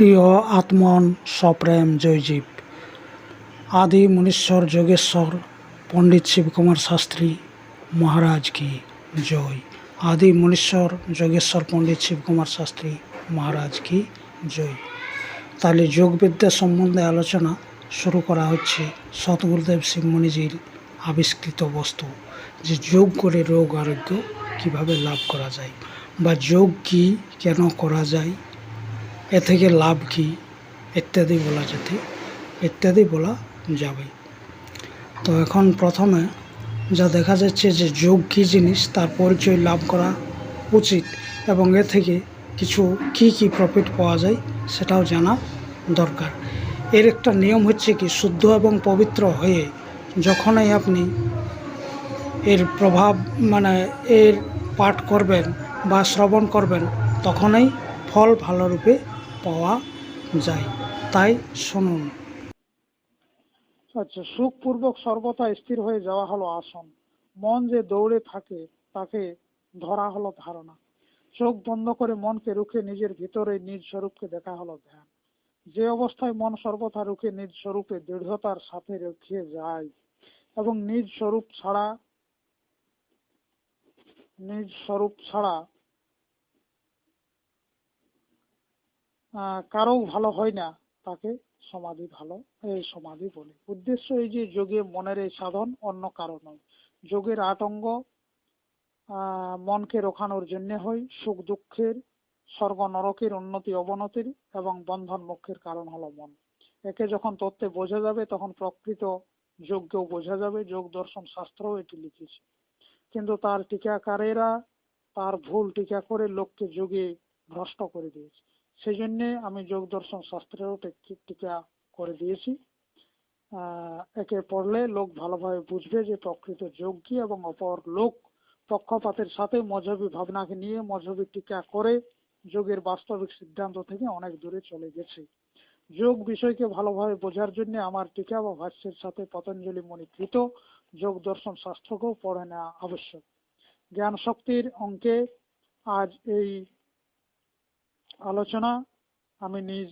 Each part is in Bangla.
প্রিয় আত্মন সপ্রেম জয়জীব। আদি মুনীশ্বর, যোগেশ্বর, পণ্ডিত শিবকুমার শাস্ত্রী, মহারাজ কি জয়। আদি মুনীশ্বর, যোগেশ্বর, পণ্ডিত শিবকুমার শাস্ত্রী, মহারাজ কি জয়। তাহলে যোগবিদ্যা সম্বন্ধে আলোচনা শুরু করা হচ্ছে সতগুরুদেব শিবমণিজির আবিষ্কৃত বস্তু, যে যোগ করে রোগ আরোগ্য কীভাবে লাভ করা যায়, বা যোগ কি, কেন করা যায় এ থেকে লাভ কি? ইত্যাদি বলা যেতে ইত্যাদি বলা যাবে। তো এখন প্রথমে যা দেখা যাচ্ছে যে যোগ কী জিনিস, তার পরিচয় লাভ করা উচিত এবং এ থেকে কিছু কি কি প্রফিট পাওয়া যায় সেটাও জানা দরকার। এর একটা নিয়ম হচ্ছে কি, শুদ্ধ এবং পবিত্র হয়ে যখনই আপনি এর প্রভাব মানে এর পাঠ করবেন বা শ্রবণ করবেন, তখনই ফল ভালোরূপে পাওয়া যায়। তাই শুনুন। আচ্ছা সুখপূর্বক সর্বদা স্থির হয়ে যাওয়া হলো আসন। মন যে দৌড়ে থাকে, তাকে ধরা হলো ধারণা। চোখ বন্ধ করে মনকে রুখে নিজের ভিতরে নিজ স্বরূপকে দেখা হলো ধ্যান। যে অবস্থায় মন সর্বদা রুখে নিজ স্বরূপে দৃঢ়তার সাথে রেখে যায় এবং নিজ স্বরূপ ছাড়া, নিজ স্বরূপ ছাড়া কারও ভালো হয় না তাকে সমাধি ভালো এই সমাধি বলে। উদ্দেশ্য এই যে যোগে মনের এই সাধন অন্য কারও নয়। যোগের আহ, মনকে রোখানোর জন্য হয় সুখ দুঃখের স্বর্গ নরকের উন্নতি অবনতির এবং বন্ধন মুখের কারণ হলো মন। একে যখন তত্ত্বে বোঝা যাবে তখন প্রকৃত যোগকেও বোঝা যাবে যোগ দর্শন শাস্ত্রও এটি লিখেছে। কিন্তু তার টিকাকারেরা তার ভুল টিকা করে লোককে যোগে ভ্রষ্ট করে দিয়েছে। সেই জন্য আমি যোগ দর্শন শাস্ত্রেরও টি- টিকা করে দিয়েছি। একে পড়লে লোক ভালোভাবে বুঝবে যে প্রকৃত যোগ কি এবং অপর লোক পক্ষপাতের সাথে মজহবী ভাবনাকে নিয়ে মজহবী টিকা করে যোগের বাস্তবিক সিদ্ধান্ত থেকে অনেক দূরে চলে গেছে। যোগ বিষয়কে ভালোভাবে বোঝার জন্য আমার টিকা বা ভাষ্যের সাথে পতঞ্জলি মণিকৃত যোগ দর্শন শাস্ত্রকেও পড়ে নেওয়া আবশ্যক। জ্ঞান শক্তির অঙ্কে আজ এই আলোচনা, আমি নিজ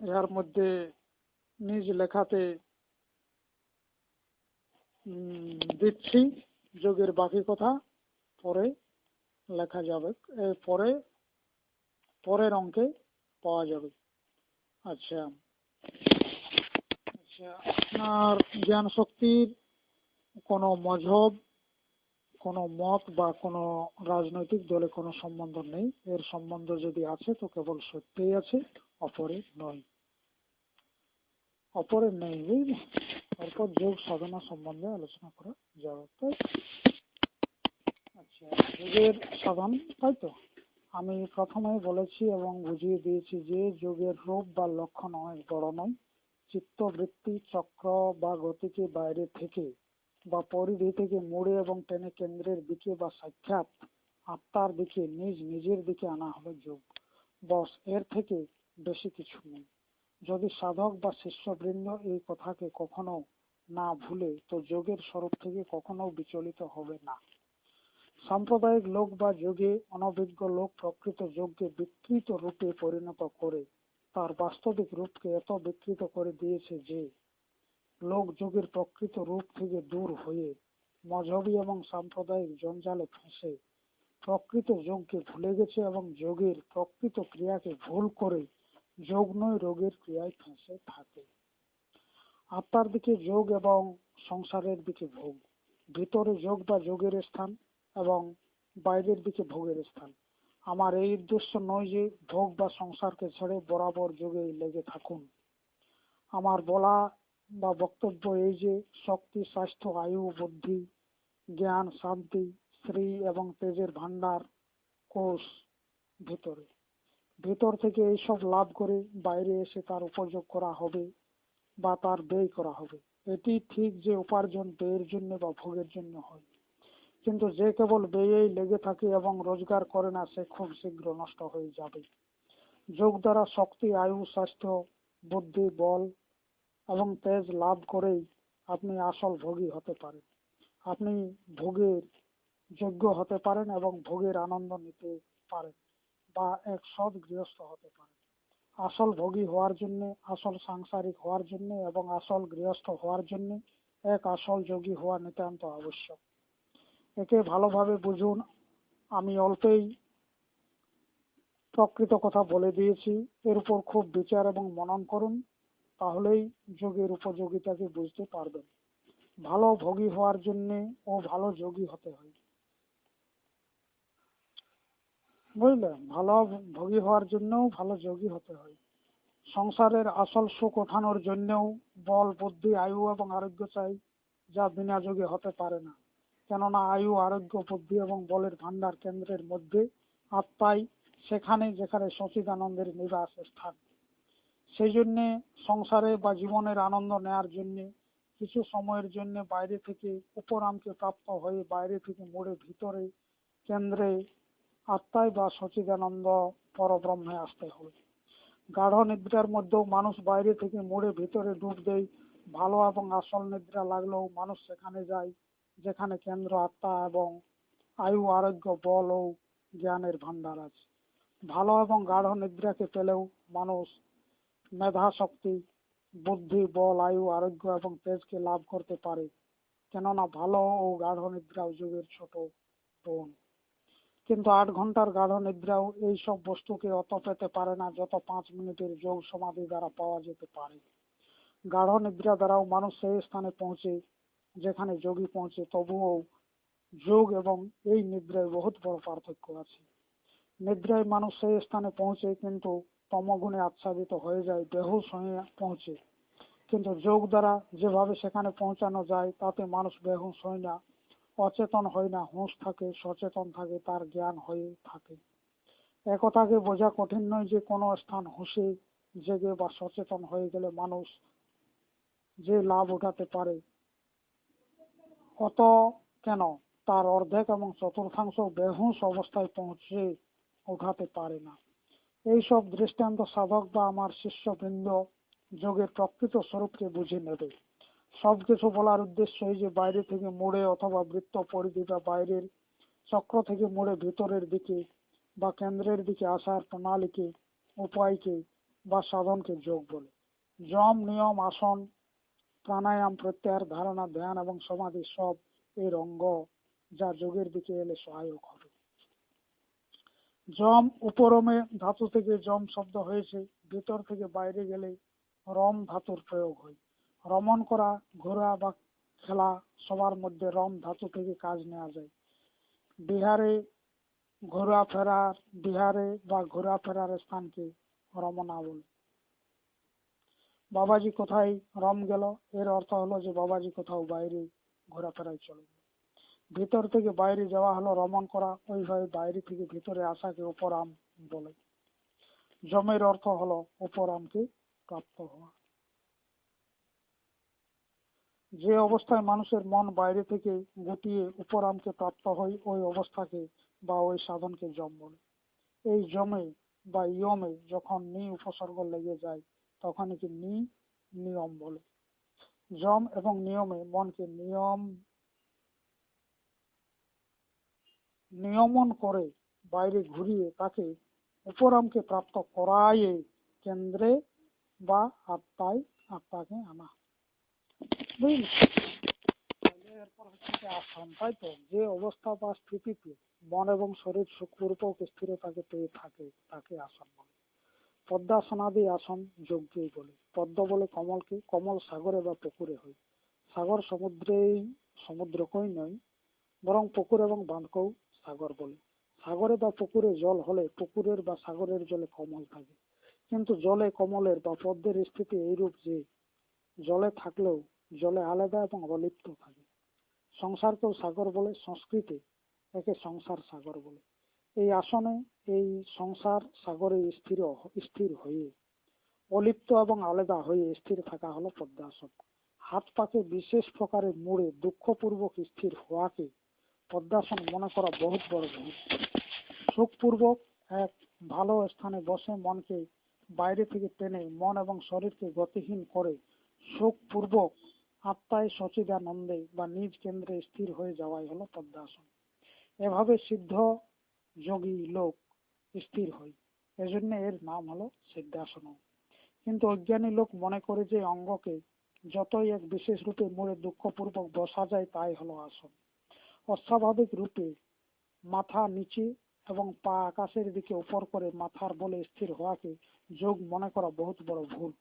এর মধ্যে নিজ লেখাতে দিচ্ছি, যোগের বাকি কথা, পরে লেখা যাবে পরে, পরের অঙ্কে পাওয়া যাবে। আচ্ছা। আচ্ছা আপনার জ্ঞান শক্তির কোনো মজহব কোনো মত বা কোনো রাজনৈতিক দলে কোনো সম্বন্ধ নেই। এর সম্বন্ধ যদি আছে, তো কেবল সত্যিই আছে অপরে নয়। অপরে নেই বুঝলি তারপর যোগ সাধনা সম্বন্ধে আলোচনা করা যাবে তাই আচ্ছা যোগের সাধন, তাই তো? আমি প্রথমেই বলেছি এবং বুঝিয়ে দিয়েছি যে যোগের রূপ বা লক্ষণ অনেক বড় নয়। চিত্তবৃত্তি চক্র বা গতিকে বাইরে থেকে বা পরিধি থেকে মুড়ে এবং টেনে কেন্দ্রের দিকে বা সাক্ষাৎ আত্মার দিকে, নিজ নিজের দিকে আনা হলো যোগ। বস, এর থেকে বেশি কিছু নেই। যদি সাধক বা শিষ্যবৃন্দ এই কথাকে কখনো না ভুলে, তো যোগের স্বরূপ থেকে কখনো বিচলিত হবে না। সাম্প্রদায়িক লোক বা যোগে অনভিজ্ঞ লোক প্রকৃত যোগকে বিকৃত রূপে পরিণত করে, তার বাস্তবিক রূপকে এত বিকৃত করে দিয়েছে যে লোক যোগের প্রকৃত রূপ থেকে দূর হয়ে মজহবী এবং সাম্প্রদায়িক জঞ্জালে ফেঁসে প্রকৃত যোগকে ভুলে গেছে এবং যোগের প্রকৃত ক্রিয়াকে ভুল করে যোগ নয় রোগের ক্রিয়ায় ফেঁসে থাকে। আত্মার দিকে যোগ এবং সংসারের দিকে ভোগ। ভিতরে যোগ বা যোগের স্থান এবং বাইরের দিকে ভোগের স্থান। আমার এই উদ্দেশ্য নয় যে ভোগ বা সংসারকে ছেড়ে বরাবর যোগে লেগে থাকুন। আমার বলা বা বক্তব্য এই যে, শক্তি, স্বাস্থ্য, আয়ু, বুদ্ধি, জ্ঞান, শান্তি, শ্রী এবং তেজের ভান্ডার কোষ ভিতরে। ভেতর থেকে এইসব লাভ করে বাইরে এসে তার উপযোগ করা হবে বা তার ব্যয় করা হবে। এটি ঠিক যে উপার্জন ব্যয়ের জন্য বা ভোগের জন্য হয়। কিন্তু যে কেবল ব্যয়েই লেগে থাকে এবং রোজগার করে না, সে খুব শীঘ্র নষ্ট হয়ে যাবে। যোগ দ্বারা শক্তি, আয়ু, স্বাস্থ্য, বুদ্ধি, বল এবং তেজ লাভ করেই আপনি আসল ভোগী হতে পারেন। আপনি ভোগের যোগ্য হতে পারেন এবং ভোগের আনন্দ নিতে পারেন বা এক সৎ গৃহস্থ হতে পারে আসল ভোগী হওয়ার জন্য, আসল সাংসারিক হওয়ার জন্য এবং আসল গৃহস্থ হওয়ার জন্য এক আসল যোগী হওয়া নিতান্ত আবশ্যক। একে ভালোভাবে বুঝুন, আমি অল্পেই প্রকৃত কথা বলে দিয়েছি। এর উপর খুব বিচার এবং মনন করুন। তাহলেই যোগের উপযোগিতাকে বুঝতে পারবেন। ভালো ভোগী হওয়ার জন্য ও ভালো যোগী হতে হয়। বুঝলেন? ভালো ভোগী হওয়ার জন্যও ভালো যোগী হতে হয়। সংসারের আসল সুখ ওঠানোর জন্যও বল, বুদ্ধি, আয়ু এবং আরোগ্য চাই, যা বিনা যোগে হতে পারে না। কেননা আয়ু, আরোগ্য, বুদ্ধি এবং বলের ভান্ডার কেন্দ্রের মধ্যে আত্মাই সেখানে যেখানে সচিদানন্দের নিবাস স্থান সেই জন্যে সংসারে বা জীবনের আনন্দ নেয়ার জন্য, কিছু সময়ের জন্য বাইরে থেকে উপরামকে প্রাপ্ত হয়ে বাইরে থেকে মোড়ে ভিতরে কেন্দ্রে আত্মায় বা সচিদানন্দ পরব্রহ্মে আসতে হবে। গাঢ় নিদ্রার মধ্যেও মানুষ বাইরে থেকে মোড়ে ভিতরে ডুব দেয়, ভালো এবং আসল নিদ্রা লাগলেও মানুষ সেখানে যায়, যেখানে কেন্দ্র আত্মা এবং আয়ু, আরোগ্য, বল ও জ্ঞানের ভান্ডার আছে। ভালো এবং গাঢ় নিদ্রাকে পেলেও মানুষ মেধা শক্তি বুদ্ধি, বল, আয়ু, আরোগ্য এবং তেজকে লাভ করতে পারে। কেননা ভালো ও গাঢ় নিদ্রাও যুগের ছোট বোন। কিন্তু আট ঘণ্টার গাঢ় নিদ্রাও এই সব বস্তুকে অত পেতে পারে না যত পাঁচ মিনিটের যোগ সমাধি দ্বারা পাওয়া যেতে পারে। গাঢ় নিদ্রা দ্বারাও মানুষ সেই স্থানে পৌঁছে, যেখানে যোগী পৌঁছে। তবুও যোগ এবং এই নিদ্রায় বহুত বড় পার্থক্য আছে। নিদ্রায় মানুষ সেই স্থানে পৌঁছে কিন্তু তমগুণে আচ্ছাদিত হয়ে যায় বেহুশ হয়ে পৌঁছে। কিন্তু যোগ দ্বারা যেভাবে সেখানে পৌঁছানো যায়, তাতে মানুষ বেহুশ হয় না, অচেতন হয় না, হুঁশ থাকে, সচেতন থাকে, তার জ্ঞান হয়ে থাকে। একথাকে বোঝা কঠিন নয় যে কোনো স্থান হুঁশে জেগে বা সচেতন হয়ে গেলে মানুষ যে লাভ উঠাতে পারে। অত কেন? তার অর্ধেক এবং চতুর্থাংশ বেহুশ অবস্থায় পৌঁছে উঠাতে পারে না। এইসব দৃষ্টান্ত সাধক বা আমার শিষ্যবৃন্দ যোগের প্রকৃত স্বরূপকে বুঝে নেবে। সবকিছু বলার উদ্দেশ্য এই যে বাইরে থেকে মোড়ে অথবা বৃত্ত পরিধি বা বাইরের চক্র থেকে মোড়ে ভিতরের দিকে বা কেন্দ্রের দিকে আসার প্রণালীকে, উপায়কে বা সাধনকে যোগ বলে। যম, নিয়ম, আসন, প্রাণায়াম প্রত্যাহার ধারণা, ধ্যান এবং সমাধি সব এর অঙ্গ যা যোগের দিকে এলে সহায়ক হবে জম উপরমে ধাতু থেকে যম শব্দ হয়েছে, ভিতর থেকে বাইরে গেলে রম ধাতুর প্রয়োগ হয়। রমন করা, ঘোরা বা খেলা সবার মধ্যে রম ধাতু থেকে কাজ নেওয়া যায়। বিহারে ঘোরা ফেরার, বিহারে বা ঘোরা ফেরার স্থানকে রমনা বলে। বাবাজি কোথায় রম গেল? এর অর্থ হলো যে বাবাজি কোথাও বাইরে ঘোরাফেরায় চলে ভিতর থেকে বাইরে যাওয়া হলো, রমণ করা ওইভাবে বাইরে থেকে ভিতরে আসাকে উপরাম বলে। জমের অর্থ হলো উপরামকে প্রাপ্ত হওয়া। যে অবস্থায় মানুষের মন বাইরে থেকে গুটিয়ে উপরামকে প্রাপ্ত হয়, ওই অবস্থাকে বা ওই সাধনকে জম বলে। এই জমে বা ইয়মে যখন নি উপসর্গ লেগে যায় তখন একে নি, নিয়ম বলে। জম এবং নিয়মে মনকে নিয়ম নিয়মন করে বাইরে ঘুরিয়ে তাকে উপরামকে প্রাপ্ত করায়ে কেন্দ্রে বা আত্মায়, আত্মাকে আনা। বুঝলি? এরপর হচ্ছে তাই তো? যে অবস্থা বা স্থিতিতে মন এবং শরীর সুখপূর্বক স্থিরতাকে পেয়ে থাকে, তাকে আসন বলে। পদ্মাসনাদি আসন যজ্ঞই বলে। পদ্ম বলে কমলকে, কমল সাগরে বা পুকুরে হয়। সাগর সমুদ্রেই, সমুদ্রকেই নয়, বরং পুকুর এবং বাঁধকেও সাগর বলে। সাগরে বা পুকুরে জল হলে পুকুরের বা সাগরের জলে কমল থাকে। কিন্তু জলে কমলের বা পদ্মের স্থিতি এইরূপ যে, জলে থাকলেও জলে আলাদা এবং অলিপ্ত থাকে। সংসারকেও সাগর বলে, সংস্কৃতে একে সংসার সাগর বলে। এই আসনে এই সংসার সাগরে স্থির স্থির হয়ে, অলিপ্ত এবং আলাদা হয়ে স্থির থাকা হলো পদ্মাসন। হাত পাকে বিশেষ প্রকারে মুড়ে দুঃখপূর্বক স্থির হওয়াকে পদ্মাসন মনে করা বহুত বড় ভুল সুখপূর্বক এক ভালো স্থানে বসে মনকে বাইরে থেকে টেনে মন এবং শরীরকে গতিহীন করে সুখপূর্বক আত্মায় সচিদানন্দে বা নিজ কেন্দ্রে স্থির হয়ে যাওয়াই হলো পদ্মাসন। এভাবে সিদ্ধ যোগী লোক স্থির হই এজন্য এর নাম হলো সিদ্ধাসন কিন্তু অজ্ঞানী লোক মনে করে যে অঙ্গকে যতই এক বিশেষ রূপে মোড়ে দুঃখপূর্বক বসা যায় তাই হলো আসন। অস্বাভাবিক রূপে মাথা নিচে এবং পা আকাশের দিকে উপর করে মাথার বলে স্থির হওয়াকে যোগ মনে করা বহুত বড় ভুল।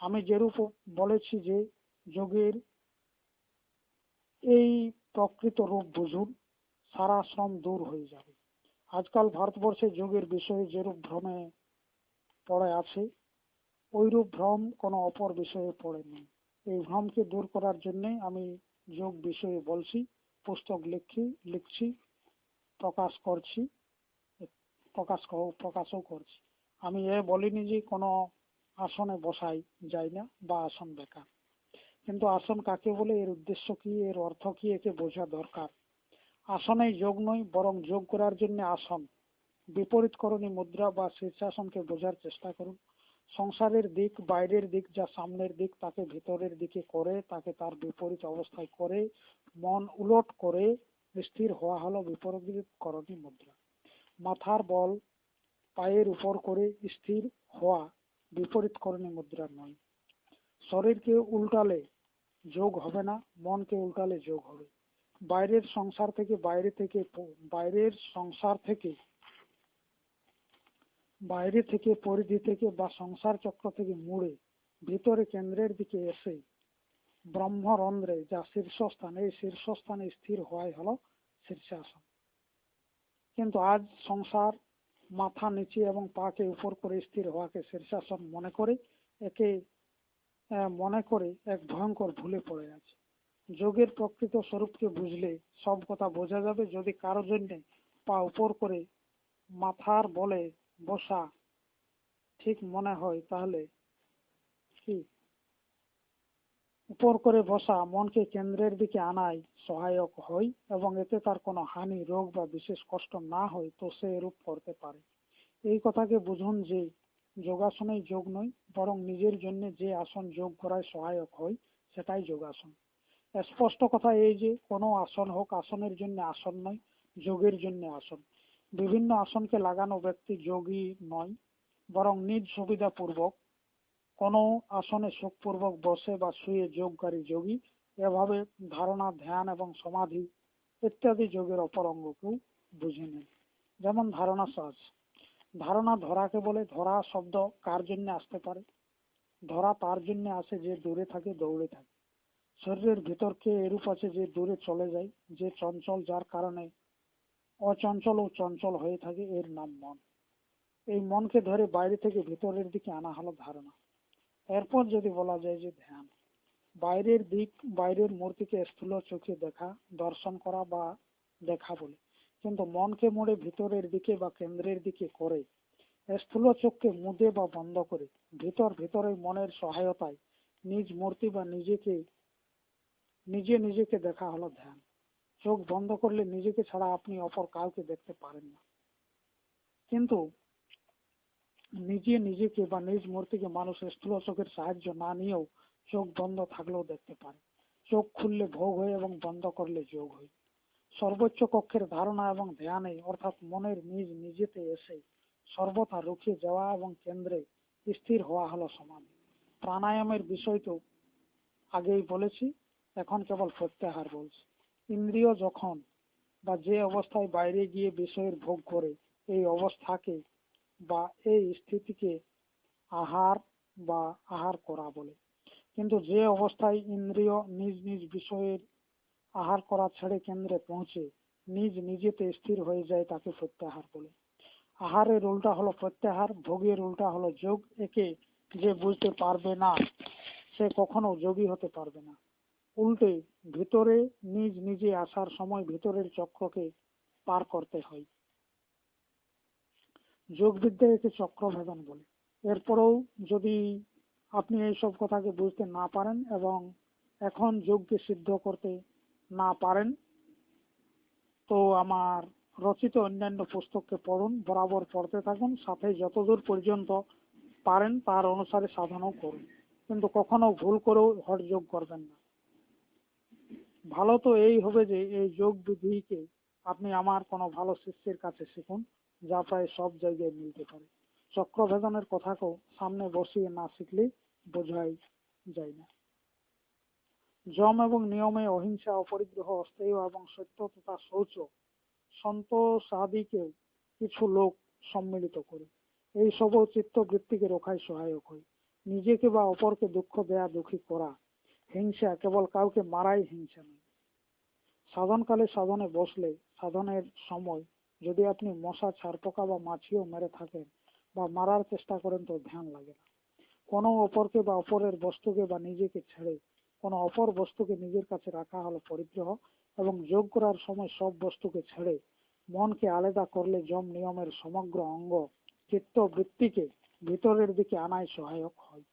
আমি যেরূপ বলেছি যে যোগের এই প্রকৃত রূপ বুঝুন, সারা শ্রম দূর হয়ে যাবে। আজকাল ভারতবর্ষে যোগের বিষয়ে যেরূপ ভ্রমে পড়ে আছে ওইরূপ ভ্রম কোনো অপর বিষয়ে পড়েনি এই ভ্রমকে দূর করার জন্য আমি যোগ বিষয়ে বলছি। পুস্তক লিখি, লিখছি, প্রকাশ করছি, প্রকাশ প্রকাশও করছি। আমি এ বলিনি যে কোনো আসনে বসাই যায় না বা আসন বেকার। কিন্তু আসন কাকে বলে, এর উদ্দেশ্য কি, এর অর্থ কি, একে বোঝা দরকার। আসনে যোগ নয়, বরং যোগ করার জন্য আসন। বিপরীতকরণী মুদ্রা বা শীর্ষাসনকে বোঝার চেষ্টা করুন। সংসারের দিক, বাইরের দিক যা সামনের দিক, তাকে ভিতরের দিকে করে, তাকে তার বিপরীত অবস্থায় করে, মন উলট করে স্থির হওয়া হলো বিপরীতকরণী মুদ্রা। মাথার বল পায়ের উপর করে স্থির হওয়া বিপরীত বিপরীতকরণী মুদ্রা নয়। শরীরকে উল্টালে যোগ হবে না, মনকে উল্টালে যোগ হবে। বাইরের সংসার থেকে বাইরে থেকে বাইরের সংসার থেকে বাইরে থেকে, পরিধি থেকে বা সংসার চক্র থেকে মুড়ে ভিতরে কেন্দ্রের দিকে এসে ব্রহ্মরন্ধ্রে যা শীর্ষস্থান, এই শীর্ষস্থানে স্থির হওয়াই হলো শীর্ষাসন। কিন্তু আজ সংসার মাথা নিচে এবং পাকে উপর করে স্থির হওয়াকে শীর্ষাসন মনে করে, একে মনে করে এক ভয়ঙ্কর ভুলে পড়ে আছে। যোগের প্রকৃত স্বরূপকে বুঝলে সব কথা বোঝা যাবে। যদি কারও জন্য পা উপর করে মাথার বলে বসা ঠিক মনে হয় তাহলে। কি? উপর করে বসা মনকে কেন্দ্রের দিকে আনায় সহায়ক হয় এবং এতে তার কোনো হানি, রোগ বা বিশেষ কষ্ট না হয় তো সে এরূপ করতে পারে। এই কথাকে বুঝুন যে যোগাসনেই যোগ নয়, বরং নিজের জন্য যে আসন যোগ করায় সহায়ক হয় সেটাই যোগাসন। স্পষ্ট কথা এই যে কোনো আসন হোক, আসনের জন্য আসন নয়, যোগের জন্য আসন। বিভিন্ন আসনকে লাগানো ব্যক্তি যোগী নয়, বরং নিজ সুবিধা পূর্বক কোনো আসনে সুখপূর্বক বসে বা শুয়ে যোগকারী যোগী, এভাবে ধারণা, ধ্যান এবং সমাধি ইত্যাদি যোগের অপর অঙ্গকেও বুঝে নেন। যেমন ধারণা সহজ ধারণা ধরাকে বলে ধরা শব্দ কার জন্য আসতে পারে? ধরা তার জন্য আসে যে দূরে থাকে, দৌড়ে থাকে। শরীরের ভিতরকে এরূপ আছে যে দূরে চলে যায়, যে চঞ্চল যার কারণে অচঞ্চল ও চঞ্চল হয়ে থাকে এর নাম মন। এই মনকে ধরে বাইরে থেকে ভিতরের দিকে আনা হলো ধারণা। এরপর যদি বলা যায় যে ধ্যান, বাইরের দিক, বাইরের মূর্তিকে স্থূল চোখে দেখা, দর্শন করা বা দেখা বলে। কিন্তু মনকে মোড়ে ভিতরের দিকে বা কেন্দ্রের দিকে করে, স্থূল চোখকে মুদে বা বন্ধ করে, ভিতর ভিতরে মনের সহায়তায় নিজ মূর্তি বা নিজেকে, নিজে নিজেকে দেখা হলো ধ্যান। চোখ বন্ধ করলে নিজেকে ছাড়া আপনি অপর কাউকে দেখতে পারেন না। কিন্তু নিজে নিজেকে বা নিজ মূর্তিকে মানুষ স্থূল চোখের সাহায্য না নিয়েও চোখ বন্ধ থাকলেও দেখতে পারে। চোখ খুললে ভোগ হয় এবং বন্ধ করলে যোগ হয়। সর্বোচ্চ কক্ষের ধারণা এবং ধ্যানে, অর্থাৎ মনের নিজ নিজেতে এসে সর্বথা রুখে যাওয়া এবং কেন্দ্রে স্থির হওয়া হলো সমাধি। প্রাণায়ামের বিষয় তো আগেই বলেছি, এখন কেবল প্রত্যাহার বলছি। ইন্দ্রিয় যখন বা যে অবস্থায় বাইরে গিয়ে বিষয়ের ভোগ করে, এই অবস্থাকে বা এই স্থিতিকে আহার বা আহার করা বলে। কিন্তু যে অবস্থায় ইন্দ্রিয় নিজ নিজ বিষয়ের আহার করা ছেড়ে কেন্দ্রে পৌঁছে নিজ নিজেতে স্থির হয়ে যায় তাকে প্রত্যাহার বলে। আহারের উল্টা হলো প্রত্যাহার, ভোগের উল্টা হলো যোগ। একে যে বুঝতে পারবে না, সে কখনো যোগী হতে পারবে না। উল্টে ভিতরে নিজ নিজে আসার সময় ভিতরের চক্রকে পার করতে হয়। যোগবিদ্যা একে চক্রভেদন বলে। এরপরেও যদি আপনি এইসব কথাকে বুঝতে না পারেন এবং এখন যোগকে সিদ্ধ করতে না পারেন, তো আমার রচিত অন্যান্য পুস্তককে পড়ুন, বরাবর পড়তে থাকুন, সাথে যতদূর পর্যন্ত পারেন তার অনুসারে সাধনাও করুন। কিন্তু কখনো ভুল করেও হট যোগ করবেন না। ভালো তো এই হবে যে এই যোগ বিধিকে আপনি আমার কোনো ভালো শিষ্যের কাছে শিখুন, যা প্রায় সব জায়গায় মিলতে পারে। চক্রভেদনের কথাকেও সামনে বসিয়ে না শিখলে বোঝাই যায় না। যম এবং নিয়মে অহিংসা, অপরিগ্রহ, অস্তেয় এবং সত্য তথা শৌচ সন্তোষাদিকেও কিছু লোক সম্মিলিত করে। এই সবও চিত্তবৃত্তিকে রক্ষায় সহায়ক হয়। নিজেকে বা অপরকে দুঃখ, দেয়া, দুঃখী করা হিংসা, কেবল কাউকে মারাই হিংসা নয়। সাধনকালে সাধনে বসলে, সাধনের সময় যদি আপনি মশা ছারপোকা বা মাছিও মেরে থাকেন বা মারার চেষ্টা করেন, তো ধ্যান লাগে না। কোনো অপরকে বা অপরের বস্তুকে বা নিজেকে ছেড়ে, কোনো অপর বস্তুকে নিজের কাছে রাখা হলো পরিগ্রহ এবং যোগ করার সময় সব বস্তুকে ছেড়ে, মনকে আলাদা করলে যম নিয়মের সমগ্র অঙ্গ চিত্ত বৃত্তিকে ভিতরের দিকে আনায় সহায়ক হয়।